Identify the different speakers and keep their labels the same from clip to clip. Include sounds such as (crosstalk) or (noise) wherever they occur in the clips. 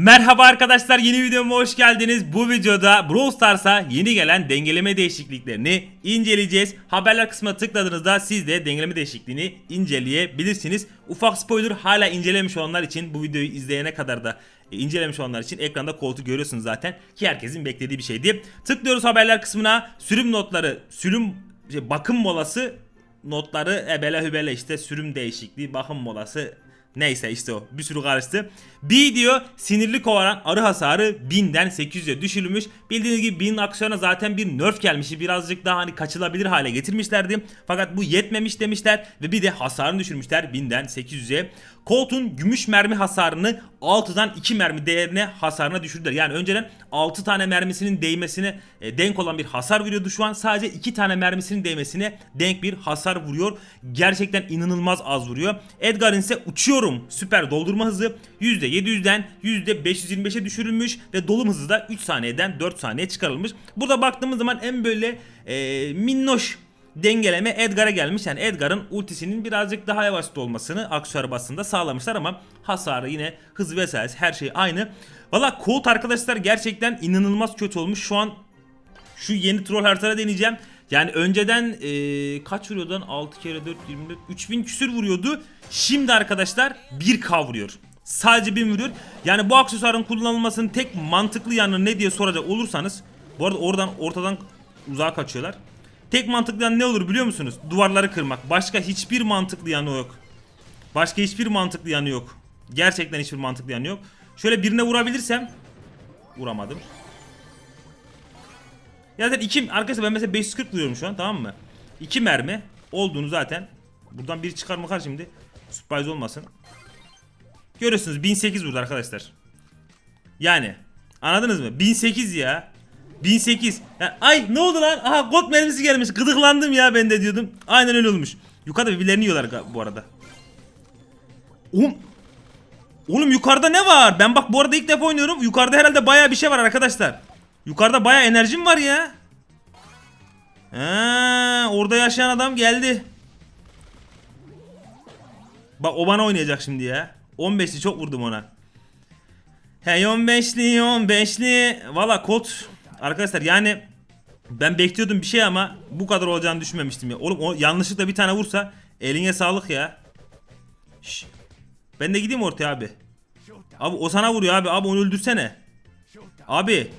Speaker 1: Merhaba arkadaşlar yeni videoma hoş geldiniz. Bu videoda Brawl Stars'a yeni gelen dengeleme değişikliklerini inceleyeceğiz. Haberler kısmına tıkladığınızda siz de dengeleme değişikliğini inceleyebilirsiniz. Ufak spoiler hala incelemiş olanlar için bu videoyu izleyene kadar da incelemiş olanlar için ekranda koltuğu görüyorsunuz zaten ki herkesin beklediği bir şeydi. Tıklıyoruz haberler kısmına sürüm notları, sürüm şey, bakım molası notları ebele hübele işte sürüm değişikliği, bakım molası Neyse işte o bir sürü karıştı. B diyor sinirli kovaran arı hasarı 1000'den 800'e düşürülmüş. Bildiğiniz gibi 1000 aksiyona zaten bir nerf gelmişti. Birazcık daha hani kaçılabilir hale getirmişlerdi. Fakat bu yetmemiş demişler ve bir de hasarını düşürmüşler 1000'den 800'e. Colt'un gümüş mermi hasarını 6'dan 2 mermi değerine hasarına düşürdüler. Yani önceden 6 tane mermisinin değmesine e, denk olan bir hasar vuruyordu. Şu an sadece 2 tane mermisinin değmesine denk bir hasar vuruyor. Gerçekten inanılmaz az vuruyor. Edgar'ın ise uçuyorum süper doldurma hızı %700'den %525'e düşürülmüş ve dolum hızı da 3 saniyeden 4 saniye çıkarılmış. Burada baktığımız zaman en böyle e, minnoş dengeleme Edgar'a gelmiş. Yani Edgar'ın ultisinin birazcık daha yavaş olmasını aksesuar basında sağlamışlar ama hasarı yine hız vesaire her şey aynı. Valla Colt arkadaşlar gerçekten inanılmaz kötü olmuş. Şu an şu yeni troll haritaları deneyeceğim. Yani önceden e, kaç vuruyordu? 6 kere 4 24 3000 küsür vuruyordu. Şimdi arkadaşlar 1k vuruyor. Sadece 1000 vuruyor. Yani bu aksesuarın kullanılmasının tek mantıklı yanı ne diye soracak olursanız bu arada oradan ortadan uzağa kaçıyorlar. Tek mantıklı yanı ne olur biliyor musunuz? Duvarları kırmak. Başka hiçbir mantıklı yanı yok. Başka hiçbir mantıklı yanı yok. Gerçekten hiçbir mantıklı yanı yok. Şöyle birine vurabilirsem vuramadım. Ya zaten iki arkadaşlar ben mesela 540 vuruyorum şu an tamam mı? 2 mermi olduğunu zaten buradan biri çıkar mı kar şimdi? Surprise olmasın. Görüyorsunuz 1008 vurdu arkadaşlar. Yani anladınız mı? 1008 ya. 1008. Ya, ay ne oldu lan? Aha gold mermisi gelmiş. Gıdıklandım ya ben de diyordum. Aynen öyle olmuş. Yukarıda birbirlerini yiyorlar bu arada. Oğlum Oğlum yukarıda ne var? Ben bak bu arada ilk defa oynuyorum. Yukarıda herhalde baya bir şey var arkadaşlar. Yukarıda baya enerjim var ya. Ha, orada yaşayan adam geldi. Bak o bana oynayacak şimdi ya. 15'li çok vurdum ona. Hey 15'li 15'li. Valla Colt arkadaşlar yani ben bekliyordum bir şey ama bu kadar olacağını düşünmemiştim ya. Oğlum o yanlışlıkla bir tane vursa eline sağlık ya. Şş. Ben de gideyim ortaya abi. Abi o sana vuruyor abi. Abi onu öldürsene. Abi.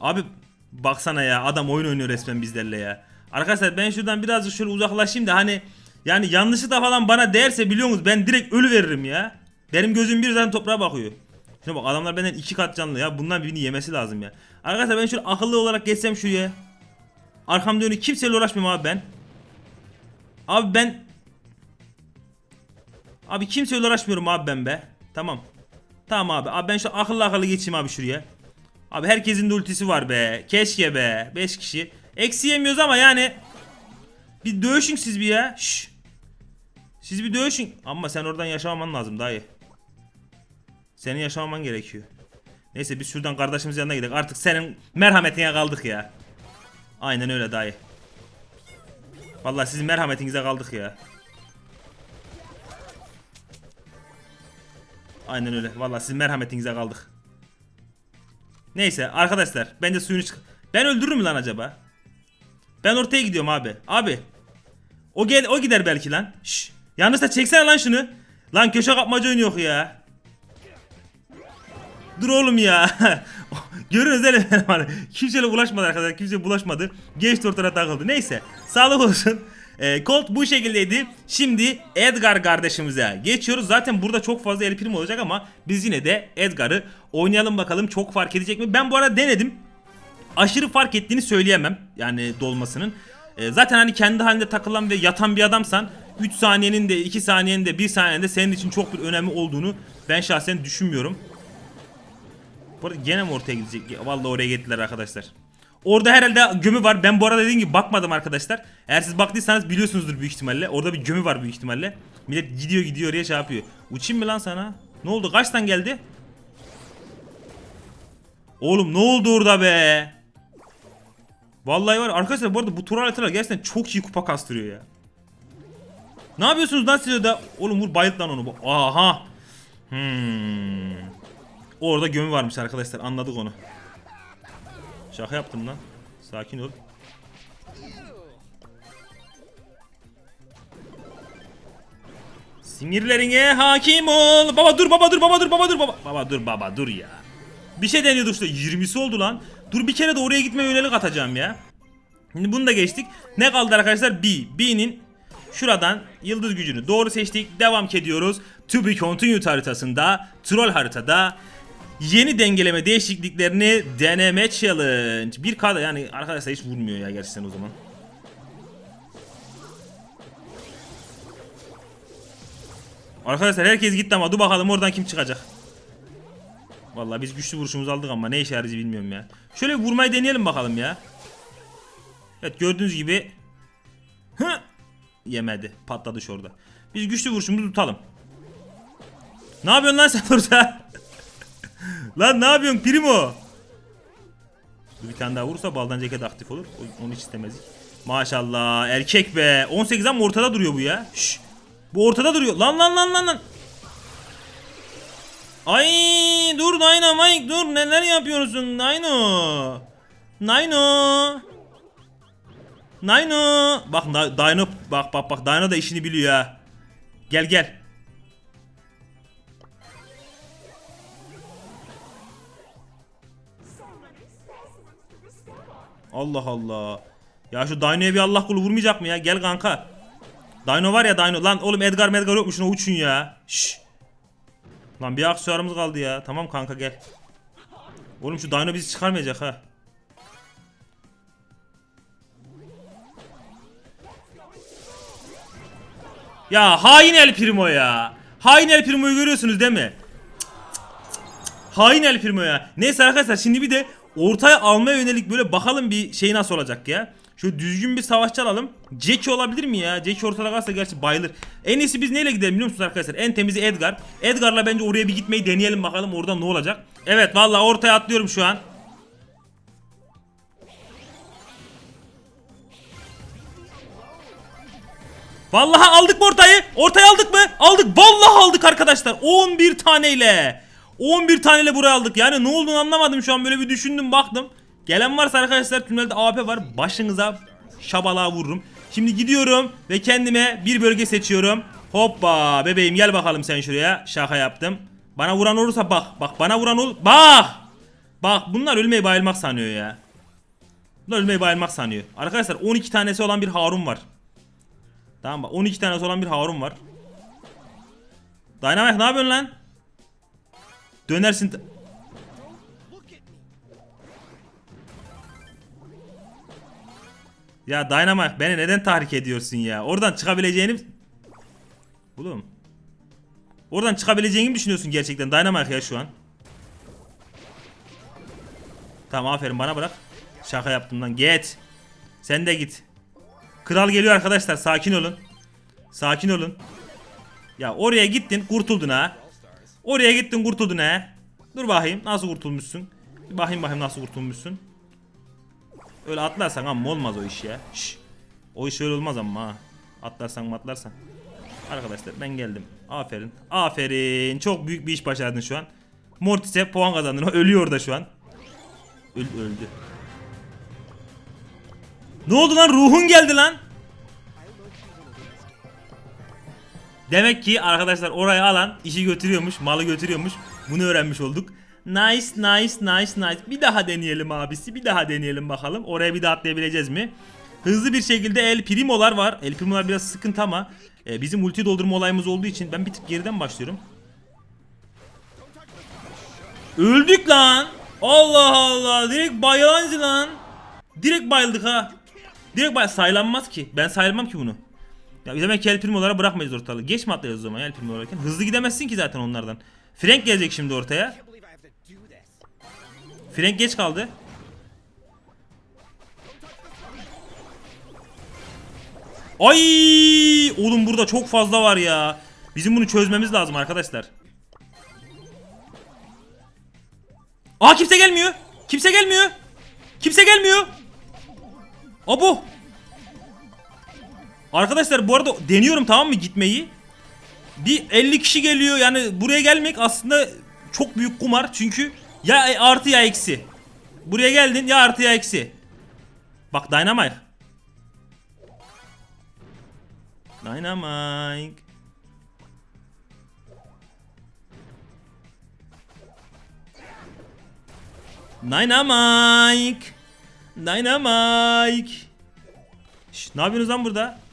Speaker 1: Abi baksana ya adam oyun oynuyor resmen bizlerle ya. Arkadaşlar ben şuradan birazcık şöyle uzaklaşayım da hani yani yanlışlıkla falan bana değerse biliyor musunuz ben direkt ölü veririm ya. Benim gözüm bir zaten toprağa bakıyor. Şimdi bak adamlar benden iki kat canlı ya. Bundan birini yemesi lazım ya. Arkadaşlar ben şöyle akıllı olarak geçsem şuraya. Arkam dönüyor kimseyle uğraşmıyorum abi ben. Abi ben Abi kimseyle uğraşmıyorum abi ben be. Tamam. Tamam abi. Abi ben şu akıllı akıllı geçeyim abi şuraya. Abi herkesin de ultisi var be. Keşke be. 5 kişi. Eksi yemiyoruz ama yani. Bir dövüşün siz bir ya. Şş. Siz bir dövüşün. Ama sen oradan yaşamaman lazım dayı. Senin yaşamaman gerekiyor. Neyse biz şuradan kardeşimiz yanına gidelim. Artık senin merhametine kaldık ya. Aynen öyle dayı. Vallahi sizin merhametinize kaldık ya. Aynen öyle. Vallahi sizin merhametinize kaldık. Neyse arkadaşlar bence suyunu çık... Ben öldürürüm lan acaba? Ben ortaya gidiyorum abi. Abi. O gel o gider belki lan. Şş. Yalnız da çeksene lan şunu. Lan köşe kapmaca oynuyor ya. Dur oğlum ya. (laughs) Değil mi? (laughs) Hani Kimseyle bulaşmadı arkadaşlar. Kimse bulaşmadı. Geçti ortada takıldı. Neyse. Sağlık olsun. E, Colt bu şekildeydi. Şimdi Edgar kardeşimize geçiyoruz. Zaten burada çok fazla el prim olacak ama biz yine de Edgar'ı oynayalım bakalım çok fark edecek mi? Ben bu arada denedim. Aşırı fark ettiğini söyleyemem. Yani dolmasının. E, zaten hani kendi halinde takılan ve yatan bir adamsan 3 saniyenin de 2 saniyenin de 1 saniyenin de senin için çok bir önemi olduğunu ben şahsen düşünmüyorum. Bu arada gene mi ortaya gidecek? Vallahi oraya gittiler arkadaşlar. Orada herhalde gömü var. Ben bu arada dediğim gibi bakmadım arkadaşlar. Eğer siz baktıysanız biliyorsunuzdur büyük ihtimalle. Orada bir gömü var büyük ihtimalle. Millet gidiyor gidiyor oraya şey yapıyor. Uçayım mı lan sana? Ne oldu? Kaçtan geldi? Oğlum ne oldu orada be? Vallahi var arkadaşlar bu arada bu tur haritalar gerçekten çok iyi kupa kastırıyor ya. Ne yapıyorsunuz lan siz de? Oğlum vur bayılt lan onu. Aha. Hmm. Orada gömü varmış arkadaşlar anladık onu. Şaka yaptım lan. Sakin ol. Sinirlerine hakim ol. Baba dur baba dur baba dur baba dur baba. Baba dur baba dur ya. Bir şey deniyordu işte 20'si oldu lan. Dur bir kere de oraya gitme yönelik atacağım ya. Şimdi bunu da geçtik. Ne kaldı arkadaşlar? B. B'nin şuradan yıldız gücünü doğru seçtik. Devam ediyoruz. To be continued haritasında, troll haritada yeni dengeleme değişikliklerini deneme challenge. Bir kadar yani arkadaşlar hiç vurmuyor ya gerçekten o zaman. Arkadaşlar herkes gitti ama dur bakalım oradan kim çıkacak. Vallahi biz güçlü vuruşumuzu aldık ama ne işe yarayacak bilmiyorum ya. Şöyle vurmayı deneyelim bakalım ya. Evet gördüğünüz gibi Hı! yemedi. Patladı şurada. Biz güçlü vuruşumuzu tutalım. Ne yapıyorsun lan sen orada? Lan ne yapıyorsun primo? Bir tane daha vurursa baldan ceket aktif olur. Onu hiç istemezdik. Maşallah erkek be. 18 ama ortada duruyor bu ya. Şş. Bu ortada duruyor. Lan lan lan lan lan. Ay dur Dynamite dur neler yapıyorsun Dino. Dino. Dino. Bak Dino bak bak bak Dino da işini biliyor ha. Gel gel. Allah Allah. Ya şu Dino'ya bir Allah kulu vurmayacak mı ya? Gel kanka. Dino var ya Dino. Lan oğlum Edgar Medgar yokmuş şuna uçun ya. Şşş. Lan bir aksesuarımız kaldı ya. Tamam kanka gel. Oğlum şu Dino bizi çıkarmayacak ha. Ya hain El Primo ya. Hain El Primo'yu görüyorsunuz değil mi? Hain El Primo ya. Neyse arkadaşlar şimdi bir de ortaya almaya yönelik böyle bakalım bir şey nasıl olacak ya. Şöyle düzgün bir savaşçı alalım. Jackie olabilir mi ya? Jackie ortada kalırsa gerçi bayılır. En iyisi biz neyle gidelim biliyor musunuz arkadaşlar? En temizi Edgar. Edgar'la bence oraya bir gitmeyi deneyelim bakalım orada ne olacak. Evet vallahi ortaya atlıyorum şu an. Vallahi aldık mı ortayı? Ortayı aldık mı? Aldık. Vallahi aldık arkadaşlar. 11 taneyle. 11 taneyle buraya aldık. Yani ne olduğunu anlamadım şu an böyle bir düşündüm baktım. Gelen varsa arkadaşlar tünelde AP var. Başınıza şabalığa vururum. Şimdi gidiyorum ve kendime bir bölge seçiyorum. Hoppa bebeğim gel bakalım sen şuraya. Şaka yaptım. Bana vuran olursa bak. Bak bana vuran ol. Bak. Bak bunlar ölmeyi bayılmak sanıyor ya. Bunlar ölmeyi bayılmak sanıyor. Arkadaşlar 12 tanesi olan bir Harun var. Tamam bak 12 tanesi olan bir Harun var. Dynamite ne yapıyorsun lan? Dönersin. Ya Dynamite beni neden tahrik ediyorsun ya? Oradan çıkabileceğini... Oğlum. Oradan çıkabileceğini düşünüyorsun gerçekten Dynamite ya şu an? Tamam aferin bana bırak. Şaka yaptım lan. Git. Sen de git. Kral geliyor arkadaşlar. Sakin olun. Sakin olun. Ya oraya gittin kurtuldun ha. Oraya gittin kurtuldun ha. Dur bakayım nasıl kurtulmuşsun. Bir bakayım bakayım nasıl kurtulmuşsun. Öyle atlarsan ama olmaz o iş ya. Şş. O iş öyle olmaz ama ha. Atlarsan mı atlarsan. Arkadaşlar ben geldim. Aferin. Aferin. Çok büyük bir iş başardın şu an. Mortis'e puan kazandın. (laughs) Ölüyor da şu an. Öl öldü. Ne oldu lan? Ruhun geldi lan. Demek ki arkadaşlar oraya alan işi götürüyormuş, malı götürüyormuş. Bunu öğrenmiş olduk. Nice, nice, nice, nice. Bir daha deneyelim abisi. Bir daha deneyelim bakalım. Oraya bir daha atlayabileceğiz mi? Hızlı bir şekilde El Primo'lar var. El Primo'lar biraz sıkıntı ama e, bizim ulti doldurma olayımız olduğu için ben bir tık geriden başlıyorum. Öldük lan. Allah Allah. Direkt bayılancı lan. Direkt bayıldık ha. Direkt bay saylanmaz ki. Ben sayılmam ki bunu. Ya demek ki El Primo'lara bırakmayız ortalığı. Geç mi atlayacağız o zaman El Primo olarken? Hızlı gidemezsin ki zaten onlardan. Frank gelecek şimdi ortaya. Frank geç kaldı. Ay! Oğlum burada çok fazla var ya. Bizim bunu çözmemiz lazım arkadaşlar. Aa kimse gelmiyor. Kimse gelmiyor. Kimse gelmiyor. Abo. Arkadaşlar bu arada deniyorum tamam mı gitmeyi. Bir 50 kişi geliyor yani buraya gelmek aslında çok büyük kumar çünkü ya artı ya eksi. Buraya geldin ya artı ya eksi. Bak Dynamite. Dynamite. Dynamite. Dynamite. Şş, ne yapıyorsunuz lan burada?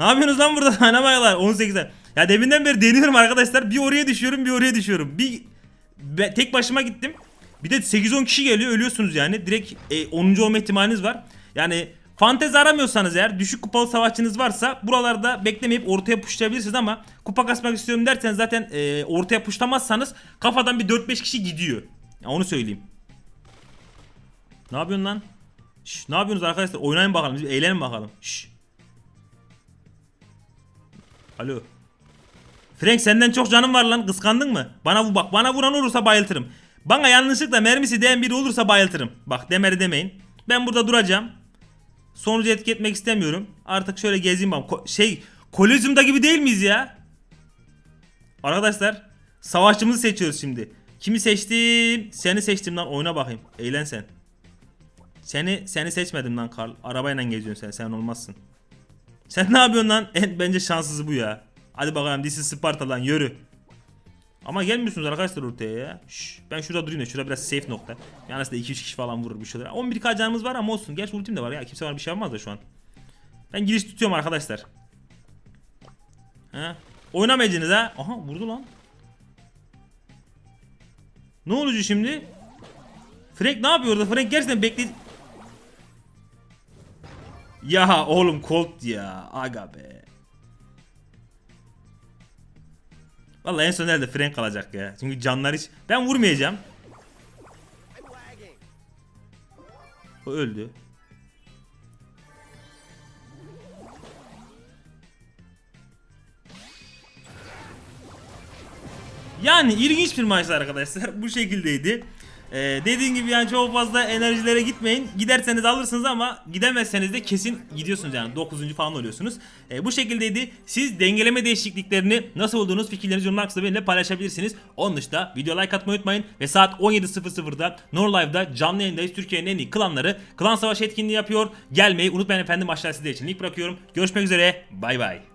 Speaker 1: Ne yapıyorsunuz lan burada (laughs) Dynamite'lar 18'den. Ya deminden beri deniyorum arkadaşlar. Bir oraya düşüyorum, bir oraya düşüyorum. Bir be- tek başıma gittim. Bir de 8-10 kişi geliyor, ölüyorsunuz yani. Direkt e, 10. olma ihtimaliniz var. Yani fantezi aramıyorsanız eğer düşük kupalı savaşçınız varsa buralarda beklemeyip ortaya puşlayabilirsiniz ama kupa kasmak istiyorum derseniz zaten e, ortaya puşlamazsanız kafadan bir 4-5 kişi gidiyor. Ya onu söyleyeyim. Ne yapıyorsun lan? Şş, ne yapıyorsunuz arkadaşlar? Oynayın bakalım. Biz eğlenin bakalım. Şş. Alo. Frank senden çok canım var lan. Kıskandın mı? Bana bu bak. Bana vuran olursa bayıltırım. Bana yanlışlıkla mermisi değen biri olursa bayıltırım. Bak demeri demeyin. Ben burada duracağım. Sonucu etki etmek istemiyorum. Artık şöyle gezeyim bak. Ko- şey kolezyumda gibi değil miyiz ya? Arkadaşlar savaşçımızı seçiyoruz şimdi. Kimi seçtim? Seni seçtim lan oyna bakayım. Eğlen sen. Seni seni seçmedim lan Karl. Arabayla geziyorsun sen. Sen olmazsın. Sen ne yapıyorsun lan? (laughs) En bence şanssızı bu ya. Hadi bakalım is Sparta lan yürü. Ama gelmiyorsunuz arkadaşlar ortaya ya. Şş, ben şurada durayım da şurada biraz safe nokta. Yalnız da 2-3 kişi falan vurur bir şeyler. 11k canımız var ama olsun. Gerçi ultim de var ya. Kimse bana bir şey yapmaz da şu an. Ben giriş tutuyorum arkadaşlar. He? Oynamayacaksınız ha. Aha vurdu lan. Ne olacak şimdi? Frank ne yapıyor orada? Frank gerçekten bekle... Ya oğlum Colt ya. Aga be. Vallahi en son nerede Frank kalacak ya. Çünkü canlar hiç... Ben vurmayacağım. O öldü. Yani ilginç bir maçtı arkadaşlar. Bu şekildeydi. Ee, dediğim gibi yani çok fazla enerjilere gitmeyin. Giderseniz alırsınız ama gidemezseniz de kesin gidiyorsunuz yani 9. falan oluyorsunuz. Ee, bu şekildeydi. Siz dengeleme değişikliklerini nasıl olduğunuz fikirlerinizi yorumlar kısmında benimle paylaşabilirsiniz. Onun dışında video like atmayı unutmayın ve saat 17.00'da Nor Live'da canlı yayındayız. Türkiye'nin en iyi klanları klan savaşı etkinliği yapıyor. Gelmeyi unutmayın efendim aşağıya sizler için link bırakıyorum. Görüşmek üzere. Bay bay.